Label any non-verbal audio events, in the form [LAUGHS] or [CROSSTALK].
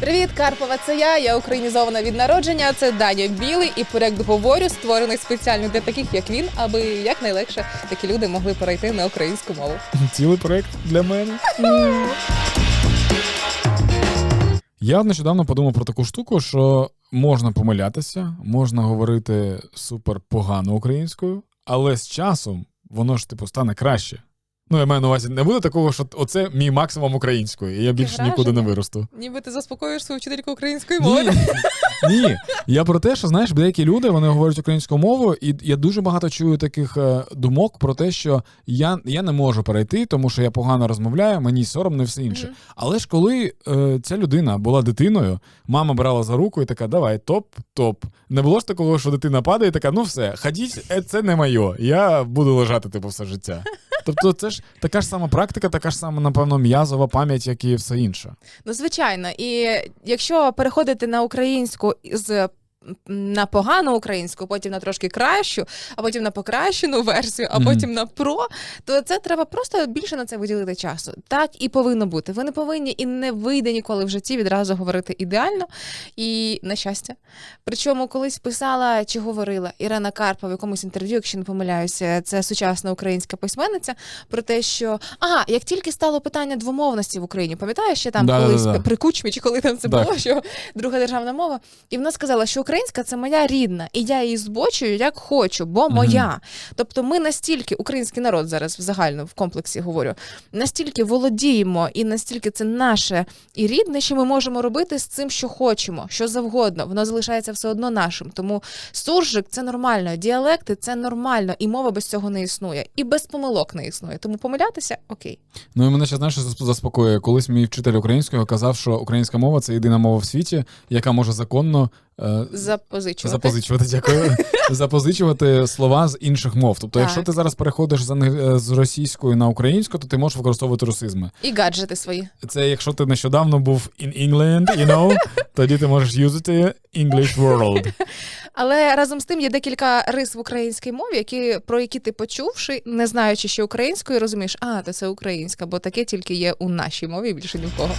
Привіт, Карпова. Це я. Я українізована від народження. Це Даня Білий і проект говорю, створений спеціально для таких, як він, аби якнайлегше такі люди могли перейти на українську мову. [LAUGHS] Цілий проект для мене. [LAUGHS] Я нещодавно подумав про таку штуку, що можна помилятися, можна говорити супер погано українською, але з часом воно ж типу стане краще. Ну, я маю на увазі, не буде такого, що оце мій максимум української, і я більше враження? нікуди не виросту. Ніби ти заспокоюєш свою вчительку української мови. Ні, [LAUGHS] ні. Я про те, що знаєш, деякі люди вони говорять українською мовою, і я дуже багато чую таких е, думок про те, що я, я не можу перейти, тому що я погано розмовляю, мені соромно і все інше. Мгм. Але ж коли е, ця людина була дитиною, мама брала за руку і така: давай, топ, топ. Не було ж такого, що дитина падає, і така, ну все, ходіть, е, це не моє. Я буду лежати типу все життя. [LAUGHS] Тобто, це ж така ж сама практика, така ж сама, напевно, м'язова пам'ять, як і все інше. Ну, звичайно, і якщо переходити на українську з на погану українську, потім на трошки кращу, а потім на покращену версію, а потім на про, то це треба просто більше на це виділити часу. Так і повинно бути. Ви не повинні і не вийде ніколи в житті відразу говорити ідеально і на щастя. Причому колись писала чи говорила Ірина Карпа в якомусь інтерв'ю, якщо не помиляюся, це сучасна українська письменниця, про те, що ага, як тільки стало питання двомовності в Україні, пам'ятаєш, ще там Да-да-да. колись при Кучмі, чи коли там це Так. було, що друга державна мова, і вона сказала, що українська це моя рідна, і я її збочую як хочу, бо моя. Тобто, ми настільки, український народ зараз в загально в комплексі говорю, настільки володіємо, і настільки це наше і рідне, що ми можемо робити з цим, що хочемо, що завгодно. Воно залишається все одно нашим. Тому суржик це нормально, діалекти це нормально, і мова без цього не існує, і без помилок не існує. Тому помилятися окей. Ну і мене ще знаєш, що засп- заспокоює. Колись мій вчитель української казав, що українська мова це єдина мова в світі, яка може законно Запозичувати. запозичувати, дякую, [LAUGHS] запозичувати слова з інших мов. Тобто, якщо ти зараз переходиш з, е, російської на українську, то ти можеш використовувати русизми. І гаджети свої. Це якщо ти нещодавно був in England, you know, [LAUGHS] тоді ти можеш юзати English world. [LAUGHS] Але разом з тим є декілька рис в українській мові, які про які ти почувши, не знаючи, що українською, розумієш, а то це українська, бо таке тільки є у нашій мові, більше ні в кого.